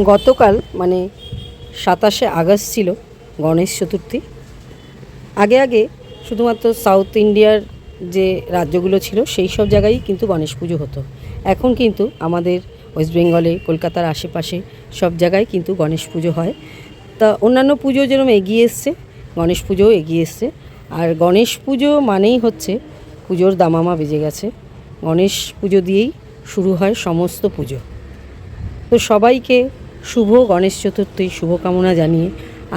গতকাল মানে সাতাশে আগস্ট ছিল গণেশ চতুর্থী। আগে আগে শুধুমাত্র সাউথ ইন্ডিয়ার যে রাজ্যগুলো ছিল, সেই সব জায়গায় কিন্তু গণেশ পুজো হতো। এখন কিন্তু আমাদের ওয়েস্ট বেঙ্গলে, কলকাতার আশেপাশে সব জায়গায় কিন্তু গণেশ পুজো হয়। তা অন্যান্য পুজো যেরকম এগিয়ে এসছে, গণেশ পুজোও এগিয়ে এসছে। আর গণেশ পুজো মানেই হচ্ছে পুজোর দামামা বেজে গেছে। গণেশ পুজো দিয়েই শুরু হয় সমস্ত পুজো। তো সবাইকে শুভ গণেশ চতুর্থী শুভকামনা জানিয়ে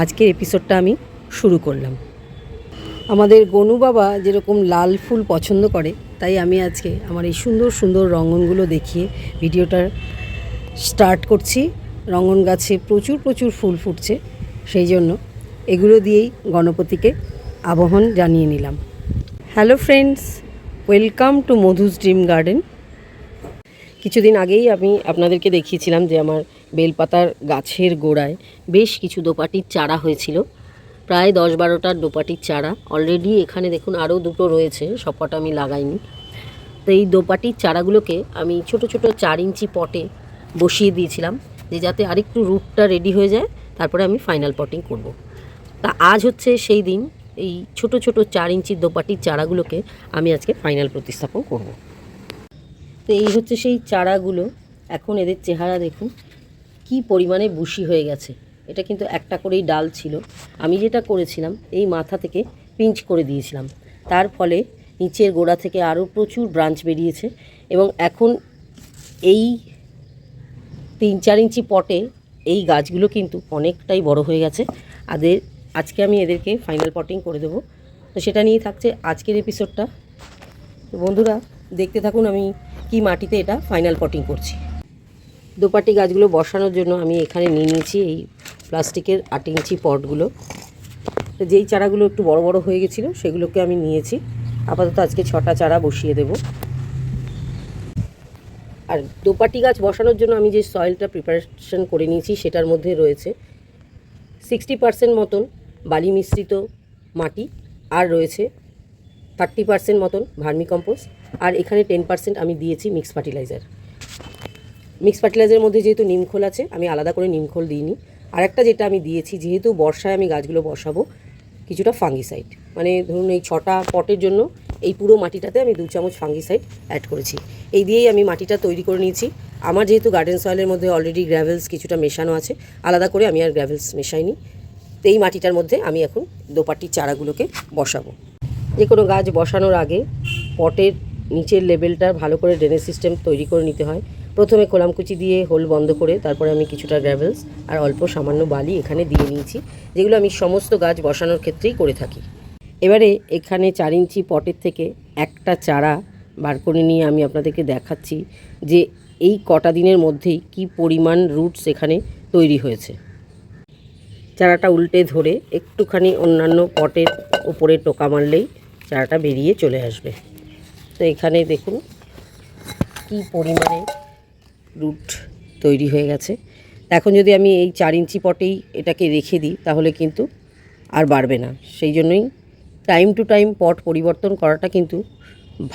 আজকের এপিসোডটা আমি শুরু করলাম। আমাদের গনু বাবা যেরকম লাল ফুল পছন্দ করে, তাই আমি আজকে আমার এই সুন্দর সুন্দর রঙনগুলো দেখিয়ে ভিডিওটা স্টার্ট করছি। রঙন গাছে প্রচুর প্রচুর ফুল ফুটছে, সেই জন্য এগুলো দিয়েই গণপতিকে আবহন জানিয়ে নিলাম। Hello friends welcome to Madhu's dream garden কিছুদিন আগেই আমি আপনাদেরকে দেখিয়েছিলাম যে আমার বেলপাতার গাছের গোড়ায় বেশ কিছু দোপাটির চারা হয়েছিল প্রায় দশ বারোটার দোপাটির চারা অলরেডি এখানে দেখুন আরও দুটো রয়েছে, সবকটা আমি লাগাইনি তো এই দোপাটির চারাগুলোকে আমি ছোট ছোট চার ইঞ্চি পটে বসিয়ে দিয়েছিলাম, যে যাতে আরেকটু রুটটা রেডি হয়ে যায় তারপরে আমি ফাইনাল পটিং করব। তা আজ হচ্ছে সেই দিন, এই ছোট ছোট চার ইঞ্চির দোপাটির চারাগুলোকে আমি আজকে ফাইনাল প্রতিস্থাপন করব। তো এই হচ্ছে সেই চারাগুলো। এখন এদের চেহারা দেখুন, কি পরিমাণে বুশি হয়ে গেছে। এটা কিন্তু একটা করেই ডাল ছিল। আমি যেটা করেছিলাম, এই মাথা থেকে পিঞ্চ করে দিয়েছিলাম। তার ফলে নিচের গোড়া থেকে আরও প্রচুর ব্রাঞ্চ বেরিয়েছে এবং এখন এই তিন চার ইঞ্চি পটে এই গাছগুলো কিন্তু অনেকটাই বড় হয়ে গেছে। আদের, আজকে আমি এদেরকে ফাইনাল পটিং করে দেবো। তো সেটা নিয়ে থাকছে আজকের এপিসোডটা তো বন্ধুরা, দেখতে থাকুন, আমি কি মাটিতে এটা ফাইনাল পটিং করছি। দোপাটি গাছগুলো বসানোর জন্য আমি এখানে নিয়ে নিয়েছি এই প্লাস্টিকের আট ইঞ্চি পটগুলো। যেই চারাগুলো একটু বড় বড় হয়ে গেছিল, সেগুলোকে আমি নিয়েছি। আপাতত আজকে ছটা চারা বসিয়ে দেব। আর দোপাটি গাছ বসানোর জন্য আমি যে সয়েলটা প্রিপারেশন করে নিয়েছি, সেটার মধ্যে রয়েছে সিক্সটি পার্সেন্ট মতন বালি মিশ্রিত মাটি, আর রয়েছে থার্টি পার্সেন্ট মতন ভার্মি কম্পোস্ট আর এখানে টেন পার্সেন্ট আমি দিয়েছি মিক্স ফার্টিলাইজার মিক্স ফার্টিলাইজারের মধ্যে যেহেতু নিমখোল আছে, আমি আলাদা করে নিমখোল দিইনি। আর একটা যেটা আমি দিয়েছি, যেহেতু বর্ষায় আমি গাছগুলো বসাবো, কিছুটা ফাঙ্গিসাইড মানে ধরুন এই ছটা পটের জন্য এই পুরো মাটিটাতে আমি দু চামচ ফাঙ্গিসাইড অ্যাড করেছি। এই দিয়েই আমি মাটিটা তৈরি করে নিয়েছি। আমার যেহেতু গার্ডেন সয়েলের মধ্যে অলরেডি গ্র্যাভেলস কিছুটা মেশানো আছে, আলাদা করে আমি আর গ্র্যাভেলস মেশাইনি। তো এই মাটিটার মধ্যে আমি এখন দোপাটির চারাগুলোকে বসাবো। যে কোনো গাছ বসানোর আগে পটের নিচের লেভেলটা ভালো করে ড্রেনেজ সিস্টেম তৈরি করে নিতে হয়। প্রথমে কোলামকুচি দিয়ে হোল বন্ধ করে তারপরে আমি কিছুটা গ্র্যাভেলস আর অল্প সামান্য বালি এখানে দিয়ে নিয়েছি, যেগুলো আমি সমস্ত গাছ বসানোর ক্ষেত্রেই করে থাকি। এবারে এখানে চার ইঞ্চি পটের থেকে একটা চারা বার করে নিয়ে আমি আপনাদেরকে দেখাচ্ছি যে এই কটা দিনের মধ্যেই কি পরিমাণ রুটস এখানে তৈরি হয়েছে। চারাটা উল্টে ধরে একটুখানি অন্যান্য পটের ওপরে টোকা মারলেই চারাটা বেরিয়ে চলে আসবে। তো এখানে দেখুন কি পরিমাণে রুট তৈরি হয়ে গেছে। এখন যদি আমি এই চার ইঞ্চি পটেই এটাকে রেখে দিই, তাহলে কিন্তু আর বাড়বে না। সেই জন্যই টাইম টু টাইম পট পরিবর্তন করাটা কিন্তু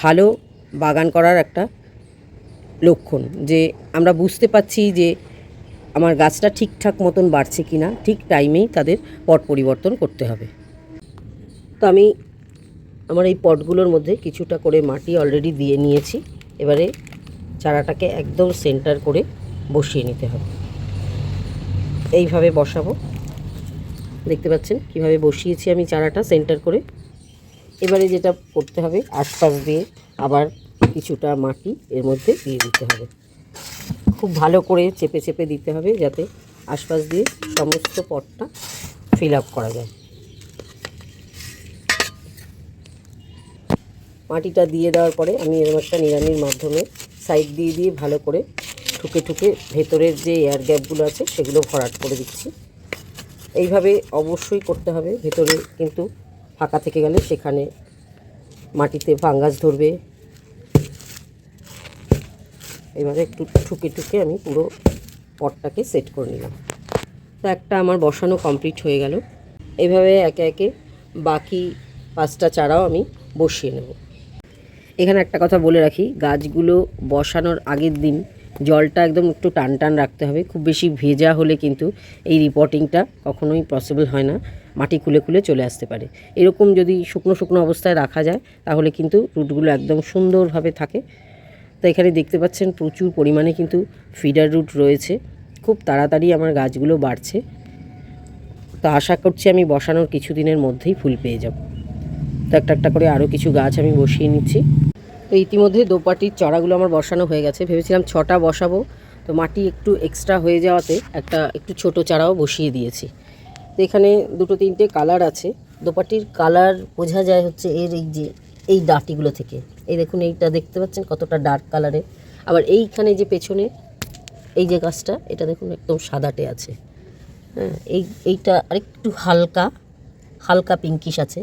ভালো বাগান করার একটা লক্ষণ। যে আমরা বুঝতে পাচ্ছি যে আমার গাছটা ঠিকঠাক মতন বাড়ছে কি না ঠিক টাইমেই তাদের পট পরিবর্তন করতে হবে। তো আমি আমার এই পটগুলোর মধ্যে কিছুটা করে মাটি অলরেডি দিয়ে নিয়েছি। এবারে চারাটাকে একদম সেন্টার করে বসিয়ে নিতে হবে। এইভাবে বসাবো। দেখতে পাচ্ছেন কীভাবে বসিয়েছি আমি চারাটা সেন্টার করে। এবারে যেটা করতে হবে, আশপাশ দিয়ে আবার কিছুটা মাটি এর মধ্যে দিয়ে দিতে হবে। খুব ভালো করে চেপে চেপে দিতে হবে যাতে আশপাশ দিয়ে সমস্ত পটটা ফিল আপ করা যায়। মাটিটা দিয়ে দেওয়ার পরে আমি এরকম একটা নিড়ানির মাধ্যমে সাইড দিয়ে দিয়ে ভালো করে ঠুকে ঠুকে ভেতরের যে এয়ার গ্যাপগুলো আছে সেগুলো ভরাট করে দিচ্ছি। এইভাবে অবশ্যই করতে হবে। ভেতরে কিন্তু ফাঁকা থেকে গেলে সেখানে মাটিতে ফাঙ্গাস ধরবে। এবারে একটু ঠুকে ঠুকে আমি পুরো পটটাকে সেট করে নিলাম। তো একটা আমার বসানো কমপ্লিট হয়ে গেল। এইভাবে একে একে বাকি পাঁচটা চারাও আমি বসিয়ে নেব। এখানে একটা কথা বলে রাখি, গাছগুলো বসানোর আগের দিন জলটা একদম একটু টান টান রাখতে হবে, খুব বেশি ভেজা হলে কিন্তু এই রিপোর্টিংটা কখনোই পসিবল হয় না, মাটি খুলে খুলে চলে আসতে পারে। এরকম যদি শুকনো শুকনো অবস্থায় রাখা যায়, তাহলে কিন্তু রুটগুলো একদম সুন্দরভাবে থাকে। তো এখানে দেখতে পাচ্ছেন প্রচুর পরিমাণে কিন্তু ফিডার রুট রয়েছে, খুব তাড়াতাড়ি আমার গাছগুলো বাড়ছে। তো আশা করছি আমি বসানোর কিছু দিনের মধ্যেই ফুল পেয়ে যাব। তো একটা একটা করে আরও কিছু গাছ আমি বসিয়ে নিচ্ছি। তো ইতিমধ্যে দোপাটির চড়াগুলো আমার বসানো হয়ে গেছে। ভেবেছিলাম ছটা বসাবো, তো মাটি একটু এক্সট্রা হয়ে যাওয়াতে একটা একটু ছোট চারাও বসিয়ে দিয়েছি। তো এখানে দুটো তিনটে কালার আছে। দোপাটির কালার বোঝা যায় হচ্ছে এর এই যে, এই ডাটিগুলো থেকে। এই দেখুন, এইটা দেখতে পাচ্ছেন কতটা ডার্ক কালারে আবার এইখানে যে পেছনে, এই যে গাছটা, এটা দেখুন একদম সাদাটে আছে। হ্যাঁ এই, এইটা আরেকটু হালকা হালকা পিঙ্কিশ আছে।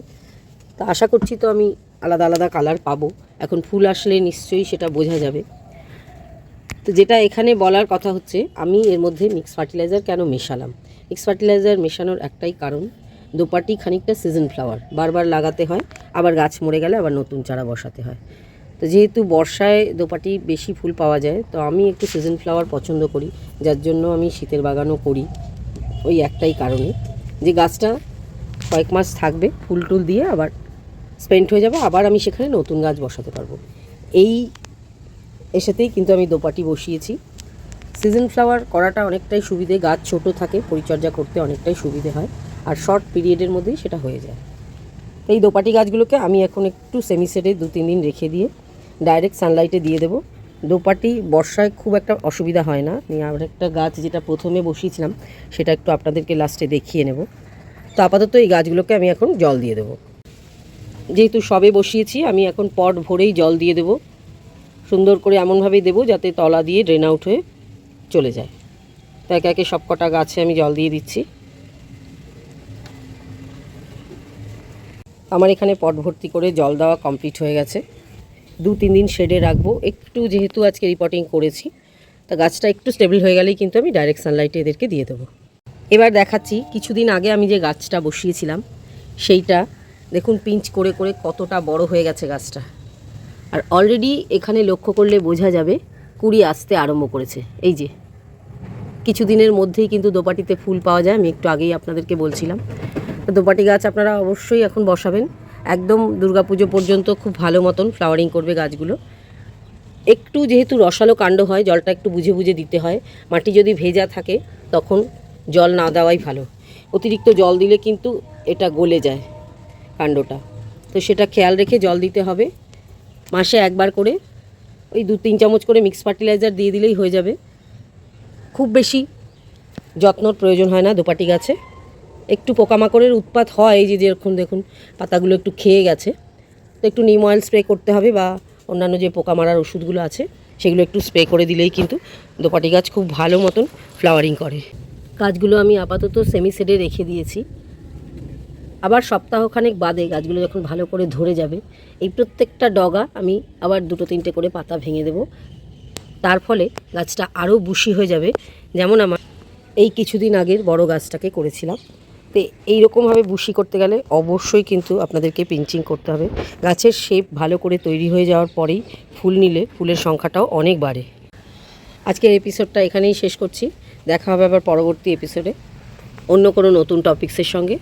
তা আশা করছি তো আমি আলাদা আলাদা কালার পাবো। এখন ফুল আসলে নিশ্চয়ই সেটা বোঝা যাবে। তো যেটা এখানে বলার কথা হচ্ছে, আমি এর মধ্যে মিক্স ফার্টিলাইজার কেন মেশালাম? মিক্স ফার্টিলাইজার মেশানোর একটাই কারণ, দোপাটি খানিকটা সিজন ফ্লাওয়ার বারবার লাগাতে হয়, আবার গাছ মরে গেলে আবার নতুন চারা বসাতে হয়। তো যেহেতু বর্ষায় দোপাটি বেশি ফুল পাওয়া যায়, তো আমি একটু সিজন ফ্লাওয়ার পছন্দ করি, যার জন্য আমি শীতের বাগানও করি, ওই একটাই কারণে। যে গাছটা কয়েক মাস থাকবে, ফুল টুল দিয়ে আবার স্পেন্ড হয়ে যাবে, আবার আমি সেখানে নতুন গাছ বসাতে পারব। এই এসাতেই কিন্তু আমি দোপাটি বসিয়েছি। সিজন ফ্লাওয়ার করাটা অনেকটাই সুবিধে, গাছ ছোট থাকে, পরিচর্যা করতে অনেকটাই সুবিধে হয়, আর শর্ট পিরিয়ডের মধ্যেই সেটা হয়ে যায়। এই দোপাটি গাছগুলোকে আমি এখন একটু সেমিসেটে দু, তিন দিন রেখে দিয়ে ডাইরেক্ট সানলাইটে দিয়ে দেবো। দোপাটি বর্ষায় খুব একটা অসুবিধা হয় না। নিয়ে আর একটা গাছ যেটা প্রথমে বসিয়েছিলাম, সেটা একটু আপনাদেরকে লাস্টে দেখিয়ে নেব। তো আপাতত এই গাছগুলোকে আমি এখন জল দিয়ে দেবো। যেহেতু সবে বসিয়েছি, আমি এখন পট ভরেই জল দিয়ে দেবো। সুন্দর করে এমনভাবেই দেবো যাতে তলা দিয়ে ড্রেন আউট হয়ে চলে যায়। তো একে একে সব কটা গাছে আমি জল দিয়ে দিচ্ছি। আমার এখানে পট ভর্তি করে জল দেওয়া কমপ্লিট হয়ে গেছে। দু তিন দিন শেডে রাখব। একটু যেহেতু আজকে রিপোর্টিং করেছি, তা গাছটা একটু স্টেবল হয়ে গেলেই কিন্তু আমি ডাইরেক্ট সানলাইটে এদেরকে দিয়ে দেবো। এবার দেখাচ্ছি, কিছুদিন আগে আমি যে গাছটা বসিয়েছিলাম, সেইটা দেখুন পিঞ্চ করে করে কতটা বড় হয়ে গেছে গাছটা। আর অলরেডি এখানে লক্ষ্য করলে বোঝা যাবে কুড়ি আসতে আরম্ভ করেছে। এই যে, কিছুদিনের মধ্যেই কিন্তু দোপাটিতে ফুল পাওয়া যায়, আমি একটু আগেই আপনাদেরকে বলছিলাম। দোপাটি গাছ আপনারা অবশ্যই এখন বসাবেন। একদম দুর্গাপুজো পর্যন্ত খুব ভালো মতন ফ্লাওয়ারিং করবে গাছগুলো। একটু যেহেতু রসালো কাণ্ড হয়, জলটা একটু বুঝে বুঝে দিতে হয়, মাটি যদি ভেজা থাকে, তখন জল না দেওয়াই ভালো। অতিরিক্ত জল দিলে কিন্তু এটা গলে যায়। কাণ্ডটা। তো সেটা খেয়াল রেখে জল দিতে হবে। মাসে একবার করে ওই দু তিন চামচ করে মিক্স ফার্টিলাইজার দিয়ে দিলেই হয়ে যাবে। খুব বেশি যত্নর প্রয়োজন হয় না দোপাটি গাছে। একটু পোকামাকড়ের উৎপাত হয় এই যে যেরকম দেখুন, পাতাগুলো একটু খেয়ে গেছে। তো একটু নিম অয়েল স্প্রে করতে হবে বা অন্যান্য যে পোকা মারার ওষুধগুলো আছে, সেগুলো একটু স্প্রে করে দিলেই কিন্তু দোপাটি গাছ খুব ভালো মতন ফ্লাওয়ারিং করে। গাছগুলো আমি আপাতত সেমি সেডে রেখে দিয়েছি। আবার সপ্তাহখানেক বাদে গাছগুলো যখন ভালো করে ধরে যাবে, এই প্রত্যেকটা ডগা আমি আবার দুটো তিনটে করে পাতা ভেঙে দেব। তার ফলে গাছটা আরও বুশি হয়ে যাবে। যেমন আমার এই কিছুদিন আগের বড় গাছটাকে করেছিলাম। তো এইরকমভাবে বুশি করতে গেলে অবশ্যই কিন্তু আপনাদেরকে পিঞ্চিং করতে হবে। গাছের শেপ ভালো করে তৈরি হয়ে যাওয়ার পরেই ফুল নিলে ফুলের সংখ্যাটাও অনেক বাড়ে। আজকের এপিসোডটা এখানেই শেষ করছি। দেখা হবে আবার পরবর্তী এপিসোডে। অন্য কোনো নতুন টপিক্সের সঙ্গে।